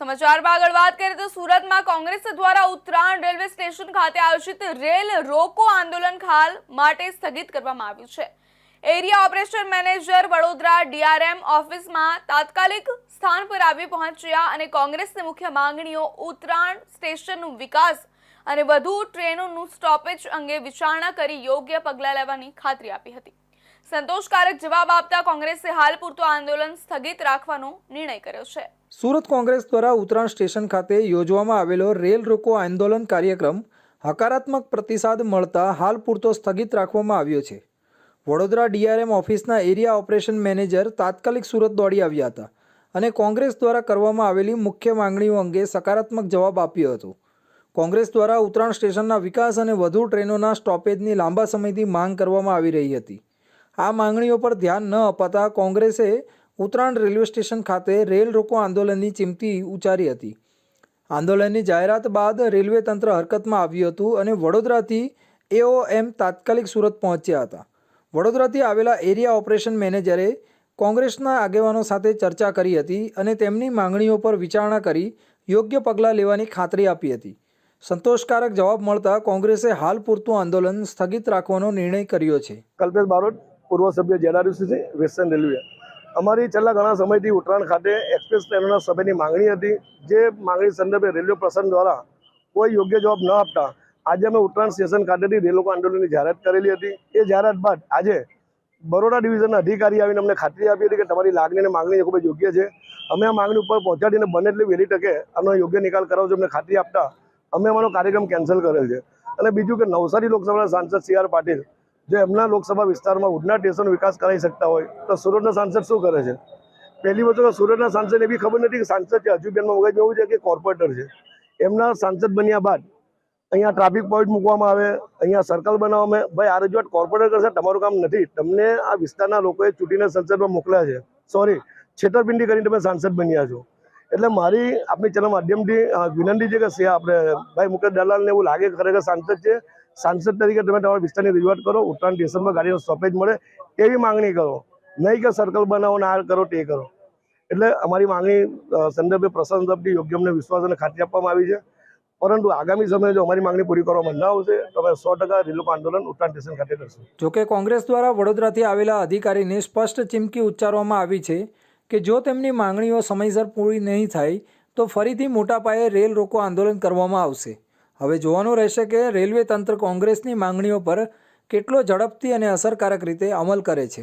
સમાચારમાં આગળ વાત કરીએ તો સુરતમાં કોંગ્રેસ દ્વારા ઉત્તરાયણ રેલવે સ્ટેશન ખાતે આયોજિત રેલ રોકો આંદોલન હાલ માટે સ્થગિત કરવામાં આવ્યું છે. Area operation manager Vadodara DRM ઓફિસમાં તાત્કાલિક સ્થાન પર આવી પહોંચ્યા અને કોંગ્રેસની મુખ્ય માંગણીઓ ઉત્તરાયણ સ્ટેશનનું વિકાસ અને વધુ ટ્રેનોનું સ્ટોપેજ અંગે વિચારણા કરી યોગ્ય પગલાં લેવાની ખાતરી આપી હતી. સંતોષકારક જવાબ આપતા કોંગ્રેસે હાલ પૂરતું આંદોલન સ્થગિત રાખવાનો નિર્ણય કર્યો છે. સુરત કોંગ્રેસ દ્વારા ઉત્તરાયણ સ્ટેશન ખાતે યોજવામાં આવેલો રેલ રોકો આંદોલન કાર્યક્રમ હકારાત્મક પ્રતિસાદ મળતા હાલ પૂરતો સ્થગિત રાખવામાં આવ્યો છે. વડોદરા ડીઆરએમ ઓફિસના એરિયા ઓપરેશન મેનેજર તાત્કાલિક સુરત દોડી આવ્યા હતા અને કોંગ્રેસ દ્વારા કરવામાં આવેલી મુખ્ય માંગણીઓ અંગે સકારાત્મક જવાબ આપ્યો હતો. કોંગ્રેસ દ્વારા ઉત્તરાયણ સ્ટેશનના વિકાસ અને વધુ ટ્રેનોના સ્ટોપેજની લાંબા સમયથી માંગ કરવામાં આવી રહી હતી. આ માંગણીઓ પર ધ્યાન ન અપાતા કોંગ્રેસે ઉત્તરાયણ રેલવે સ્ટેશન ખાતે રેલ રોકો આંદોલનની ચીમકી ઉચ્ચારી હતી. આંદોલનની જાહેરાત બાદ રેલવે તંત્ર હરકતમાં આવ્યું હતું અને વડોદરાથી એઓએમ તાત્કાલિક સુરત પહોંચ્યા હતા. વડોદરાથી આવેલા એરિયા ઓપરેશન મેનેજરે કોંગ્રેસના આગેવાનો સાથે ચર્ચા કરી હતી અને તેમની માંગણીઓ પર વિચારણા કરી યોગ્ય પગલાં લેવાની ખાતરી આપી હતી. સંતોષકારક જવાબ મળતા કોંગ્રેસે હાલ પૂરતું આંદોલન સ્થગિત રાખવાનો નિર્ણય કર્યો છે. કલ્પેશ બારોટ પૂર્વ સભ્ય જેડારુસી વેસ્ટર્ન રેલવે. અમારી છેલ્લા ઘણા સમયથી ઉત્તરાયણ ખાતે એક્સપ્રેસ ટ્રેનોના સભ્યની માંગણી હતી. જે માંગણી સંદર્ભે રેલવે પ્રશાસન દ્વારા કોઈ યોગ્ય જવાબ ન આપતા આજે અમે ઉત્તરાયણ સ્ટેશન ખાતેથી રેલ આંદોલનની જાહેરાત કરેલી હતી. એ જાહેરાત બાદ આજે બરોડા ડિવિઝનના અધિકારી આવીને અમને ખાતરી આપી હતી કે તમારી લાગણી અને માગણી ખૂબ યોગ્ય છે. અમે આ માંગણી ઉપર પહોંચાડીને બને એટલી વહેલી તકે આનો યોગ્ય નિકાલ કરાવો છો અમને ખાતરી આપતા અમે અમારો કાર્યક્રમ કેન્સલ કરેલ છે. અને બીજું કે નવસારી લોકસભાના સાંસદ સી પાટીલ જો એમના લોકસભા વિસ્તારમાં ઉડના સ્ટેશન વિકાસ કરાવી શકતા હોય, તો સુરતના સાંસદ શું કરે છે? પહેલી વસ્તુ સુરતના સાંસદને બી ખબર નથી કે સાંસદ છે, હજુ બેનમાં મગજમાં એવું છે કે કોર્પોરેટર છે. એમના સાંસદ બન્યા બાદ અહીંયા ટ્રાફિક પોઈન્ટ મૂકવામાં આવે, અહીંયા સર્કલ બનાવવામાં ભાઈ, આ રજૂઆત કોર્પોરેટર કરશે, તમારું કામ નથી. તમને આ વિસ્તારના લોકોએ ચૂંટીને સંસદમાં મોકલ્યા છે. સોરી છેતરપિંડી કરીને તમે સાંસદ બન્યા છો. એટલે મારી આપણી ચેનલ માધ્યમથી વિનંતી છે કે આપણે ભાઈ મુકેશ દલાલને એવું લાગે ખરેખર સાંસદ છે. સાંસદ તરીકે તમે તમારા વિસ્તારની રજૂઆત કરો, ઉત્તરાયણ, ડિસેમ્બર ગાડીનો સ્ટોપેજ મળે એવી માંગણી કરો. નહીં કે સર્કલ બનાવો ને આ કરો, તે કરો. એટલે અમારી માંગણી સંદર્ભે પ્રશાસન તરફથી યોગ્ય અમને વિશ્વાસ અને ખાતરી આપવામાં આવી છે. પરંતુ આગામી સમયે જો અમારી માંગણી પૂરી કરવામાં ન આવશે, તો અમે સો ટકા રેલવે આંદોલન ઉત્તરાયણ સ્ટેશન ખાતે કરશું. જોકે કોંગ્રેસ દ્વારા વડોદરાથી આવેલા અધિકારીને સ્પષ્ટ ચીમકી ઉચ્ચારવામાં આવી છે કે જો તેમની માંગણીઓ સમયસર પૂરી નહીં થાય, તો ફરીથી મોટા પાયે રેલ રોકો આંદોલન કરવામાં આવશે. હવે જોવાનું રહેશે કે રેલવે તંત્ર કોંગ્રેસની માંગણીઓ પર કેટલો ઝડપથી અને અસરકારક રીતે અમલ કરે છે.